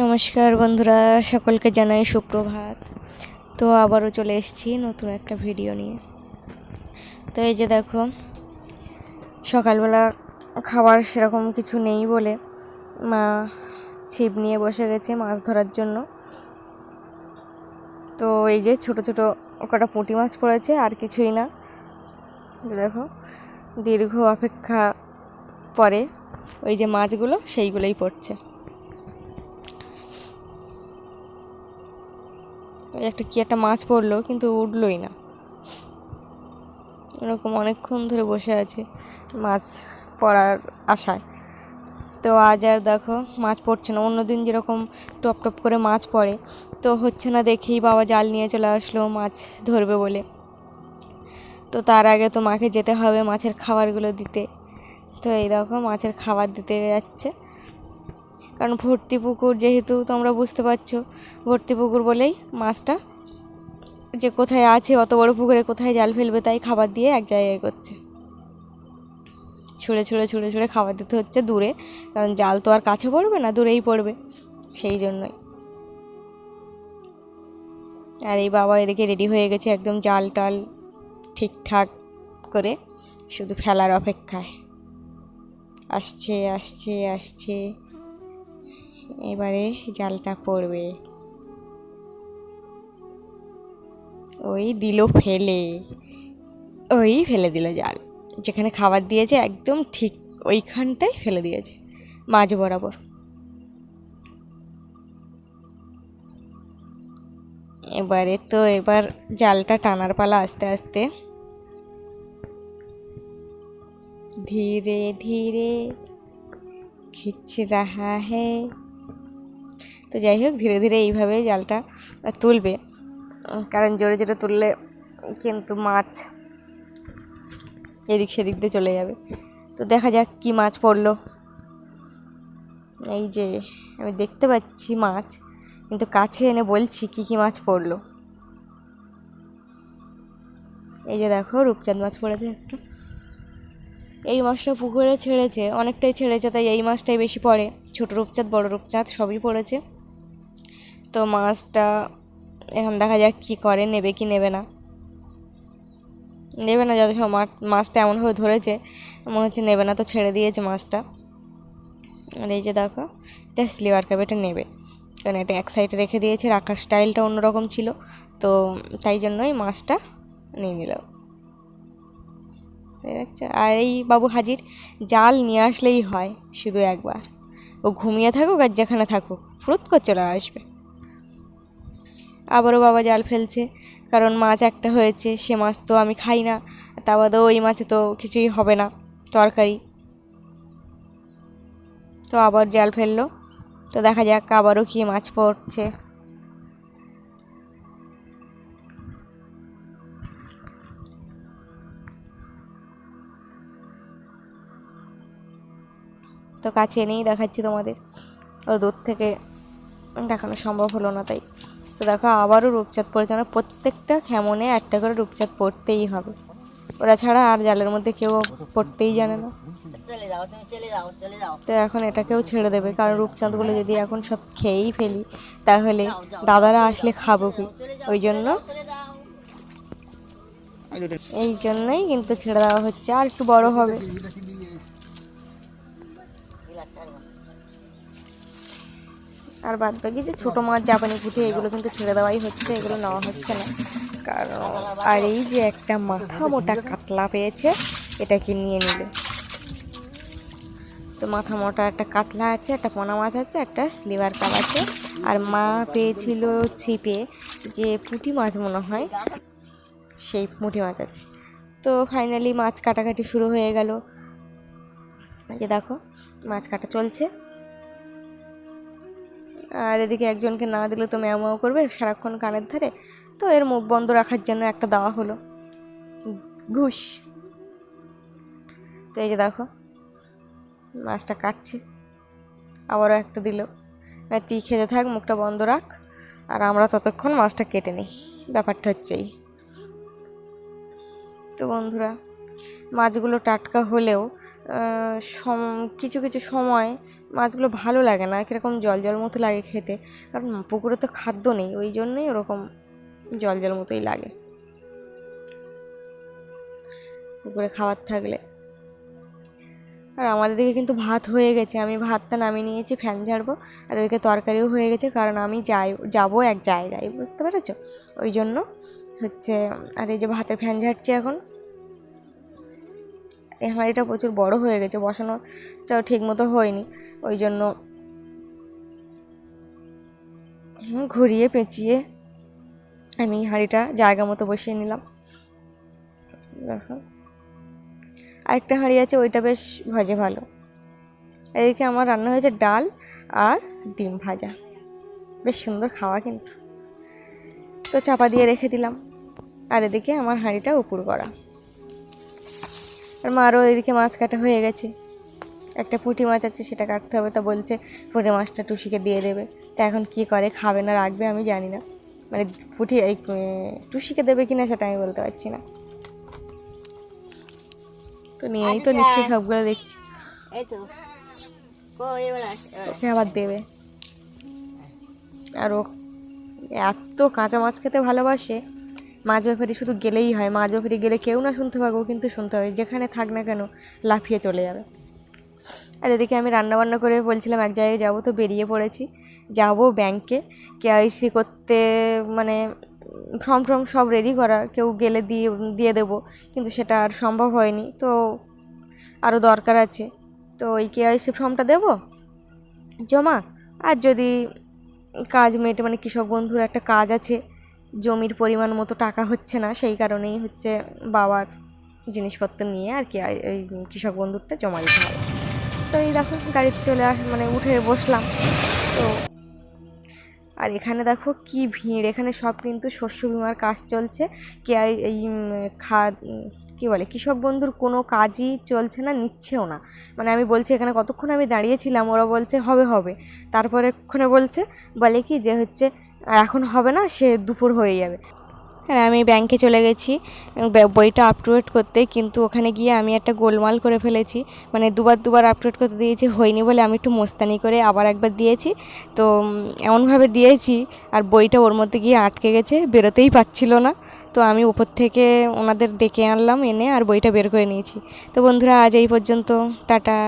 নমস্কার বন্ধুরা, সকলকে জানাই সুপ্রভাত। তো আবারও চলে এসেছি নতুন একটা ভিডিও নিয়ে। তো এই যে দেখো, সকালবেলা খাবার সেরকম কিছু নেই বলে মা ছিপ নিয়ে বসে গেছে মাছ ধরার জন্য। তো এই যে ছোট ছোট কটা পুঁটি মাছ পড়েছে, আর কিছুই না। দেখো, দীর্ঘ অপেক্ষা পরে ওই যে মাছগুলো সেইগুলোই পড়ছে। একটা কি একটা মাছ পড়ল, কিন্তু উঠলোই না। এরকম অনেকক্ষণ ধরে বসে আছে মাছ পড়ার আশায়। তো আজ আর দেখো মাছ পড়ছে না। অন্যদিন যেরকম টপ টপ করে মাছ পড়ে, তো হচ্ছে না দেখেই বাবা জাল নিয়ে চলে আসলো মাছ ধরবে বলে। তো তার আগে তো মাকে যেতে হবে মাছের খাবারগুলো দিতে। তো এই দেখো মাছের খাবার দিতে যাচ্ছে। কারণ ভর্তি পুকুর যেহেতু তোমরা বুঝতে পারছ, ভর্তি পুকুর বলেই মাছটা যে কোথায় আছে, অত বড় পুকুরে কোথায় জাল ফেলবে তাই খাবার দিয়ে এক জায়গায় করছে ছুঁড়ে ছুঁড়ে ছুঁড়ে ছুঁড়ে খাবার দিতে হচ্ছে দূরে, কারণ জাল তো আর কাছে পড়বে না, দূরেই পড়বে, সেই জন্যই। আর এই বাবা এদিকে রেডি হয়ে গেছে একদম জাল টাল ঠিকঠাক করে, শুধু ফেলার অপেক্ষায়। আসছে আসছে আসছে। এবারে জালটা পড়বে। ওই দিল ফেলে। ওই ফেলে দিল জাল। যেখানে খাবার দিয়েছে একদম ঠিক ওইখানটাই ফেলে দিয়েছে, মাঝ বরাবর। এবারে তো এবার জালটা টানার পালা আস্তে আস্তে। ধীরে ধীরে খিচ রাহা হ্যাঁ তো যাই হোক, ধীরে ধীরে এইভাবে জালটা তুলবে। কারণ জোরে জোরে তুললে কিন্তু মাছ এদিক সেদিক দিয়ে চলে যাবে। তো দেখা যাক কি মাছ পড়ল। এই যে, আমি দেখতে পাচ্ছি মাছ, কিন্তু কাছে এনে বলছি কি কি মাছ পড়ল। এই যে দেখো, রূপচাঁদ মাছ পড়েছে একটা। এই মাছটা পুকুরে ছেড়েছে, অনেকটাই ছেড়েছে, তাই এই মাছটাই বেশি পড়ে। ছোটো রূপচাঁদ, বড় রূপচাঁদ, সবই পড়েছে। তো মাছটা এখন দেখা যাক কী করে, নেবে কি নেবে না। নেবে না, যত সময় মাছ মাছটা এমনভাবে ধরেছে, মনে হচ্ছে নেবে না, তো ছেড়ে দিয়েছে মাছটা। আর এই যে দেখো, এটা স্লিভার কাপ, এটা নেবে। কারণ এটা এক সাইডে রেখে দিয়েছে রাখার স্টাইলটা অন্যরকম ছিল। তো তাই জন্যই মাছটা নিয়ে নিল আর এই বাবু হাজির, জাল নিয়ে আসলেই হয়, শুধু একবার। ও ঘুমিয়ে থাকুক আর যেখানে থাকুক, ফুরুত করে চলে আসবে। আবারও বাবা জাল ফেলছে। কারণ মাছ একটা হয়েছে, সে মাছ তো আমি খাই না। তা বাদেও ওই মাছে তো কিছুই হবে না, তরকারি। তো আবার জাল ফেলল। তো দেখা যাক আবারও কি মাছ পড়ছে। তো কাছে এনেই দেখাচ্ছি তোমাদের। ও দূর থেকে দেখানো সম্ভব হলো না তাই। তো দেখো আবারও রূপচাঁদ পড়েছে। মানে প্রত্যেকটা খেমনে একটা করে রূপচাঁদ পড়তেই হবে। ওরা ছাড়া আর জালের মধ্যে কেউ পড়তেই জানে না। তো এখন এটাকেও ছেড়ে দেবে কারণ রূপচাঁদগুলো যদি এখন সব খেয়েই ফেলি তাহলে দাদারা আসলে খাব কি? ওই জন্য এই জন্যই কিন্তু ছেড়ে দেওয়া হচ্ছে আর একটু বড় হবে। আর বাদ বাকি যে ছোটো মাছ, জাপানি পুঁটি, এগুলো কিন্তু ছেড়ে দেওয়াই হচ্ছে, এগুলো নেওয়া হচ্ছে না। কারণ, আর এই যে একটা মাথা মোটা কাতলা পেয়েছে, এটাকে নিয়ে নিলে তো মাথা মোটা একটা কাতলা আছে, একটা পোনা মাছ আছে, একটা স্লিভার কাপ আছে। আর মা পেয়েছিল ছিপে যে পুঁটি মাছ মনে হয়, সেই পুঁটি মাছ আছে। তো ফাইনালি মাছ কাটাকাটি শুরু হয়ে গেল। যে দেখো, মাছ কাটা চলছে। আর এদিকে একজনকে না দিলে তো ম্যাও করবে সারাক্ষণ কানের ধারে। তো এর মুখ বন্ধ রাখার জন্য একটা দেওয়া হলো। ঘুষ। তো এই যে দেখো, মাছটা কাটছে। আবারও একটা দিল। তুই খেতে থাক, মুখটা বন্ধ রাখ। আর আমরা ততক্ষণ মাছটা কেটে নিই। ব্যাপারটা হচ্ছেই। তো বন্ধুরা মাছগুলো টাটকা হলেও সম- কিছু কিছু সময় মাছগুলো ভালো লাগে না, কীরকম জল জল মতো লাগে খেতে। কারণ পুকুরে তো খাদ্য নেই, ওই জন্যই ওরকম জল জল মতোই লাগে। পুকুরে খাবার থাকলে। আর আমাদের দিকে কিন্তু ভাত হয়ে গেছে, আমি ভাতটা নামিয়ে নিয়েছি, ফ্যান ঝাড়বো, আর ওইদিকে তরকারিও হয়ে গেছে, কারণ আমি যাই, যাব এক জায়গায়, বুঝতে পেরেছ? ওই জন্য হচ্ছে, আর এই যে ভাতের ফ্যান ঝাড়ছি এখন এই হাঁড়িটা প্রচুর বড় হয়ে গেছে, বসানোটাও ঠিক মতো হয়নি। ওই জন্য ঘুরিয়ে পেঁচিয়ে আমি হাঁড়িটা জায়গা মতো বসিয়ে নিলাম। দেখো। আরেকটা হাঁড়ি আছে, ওইটা বেশ ভাজে ভালো। এদিকে আমার রান্না হয়েছে ডাল আর ডিম ভাজা। বেশ সুন্দর খাওয়া কিন্তু। তো চাপা দিয়ে রেখে দিলাম। আর এদিকে আমার হাঁড়িটা উপুর করা। আর মারও এদিকে মাছ কাটা হয়ে গেছে। একটা পুঁটি মাছ আছে সেটা কাটতে হবে। তা বলছে পুঁটি মাছটা টুসিকে দিয়ে দেবে। তা এখন কি করে খাবে না রাখবে আমি জানি না। মানে পুঁটি এই টুসিকে দেবে কিনা সেটা আমি বলতে পারছি না। তো নিয়েই তো নিচ্ছে সবগুলো দেখছি। আবার দেবে। আর ও এত কাঁচা মাছ খেতে ভালোবাসে। মাছ ব্যাপারে শুধু গেলেই হয় মাছ ব্যাপারে গেলে কেউ না শুনতে পাবো কিন্তু শুনতে হবে যেখানে থাক না কেন লাফিয়ে চলে যাবে। আর এদিকে আমি রান্না বান্না করে বলছিলাম, এক জায়গায় যাব তো বেরিয়ে পড়েছি, যাব ব্যাংকে কেআইসি করতে মানে ফর্ম ফর্ম সব রেডি করা, কেউ গেলে দিয়ে দিয়ে দেবো, কিন্তু সেটা আর সম্ভব হয়নি, তো আরও দরকার আছে, তো ওই কেআইসি ফর্মটা দেবো? জমা? আর যদি কাজ মেটে মানে কৃষক বন্ধুর একটা কাজ আছে জমির পরিমাণ মতো টাকা হচ্ছে না, সেই কারণেই হচ্ছে বাবার জিনিসপত্র নিয়ে আর কি এই কৃষক বন্ধুরটা জমা দিতে হবে। তো এই দেখো, গাড়িতে চলে আস মানে উঠে বসলাম। তো আর এখানে দেখো কি ভিড়, এখানে সব কিন্তু শস্য বিমার কাজ চলছে। কে এই খাদ কী বলে, কৃষক বন্ধুর কোনো কাজই চলছে না, নিচ্ছেও না। মানে আমি বলছি, এখানে কতক্ষণ আমি দাঁড়িয়েছিলাম ওরা বলছে, হবে হবে। তারপরে এক্ষণে বলছে, বলে কি যে হচ্ছে এখন হবে না, সে দুপুর হয়ে যাবে। আর আমি ব্যাংকে চলে গেছি বইটা আপ টু ডেট করতে, কিন্তু ওখানে গিয়ে আমি একটা গোলমাল করে ফেলেছি। মানে দুবার দুবার আপ টু ডেট করতে দিয়েছি, হয়নি বলে আমি একটু মোস্তানি করে আবার একবার দিয়েছি। তো এমনভাবে দিয়েছি, আর বইটা ওর মধ্যে গিয়ে আটকে গেছে, বেরোতেই পাচ্ছিল না। তো আমি উপর থেকে ওনাদের ডেকে আনলাম, এনে আর বইটা বের করে নিয়েছি। তো বন্ধুরা, আজ এই পর্যন্ত। টাটা।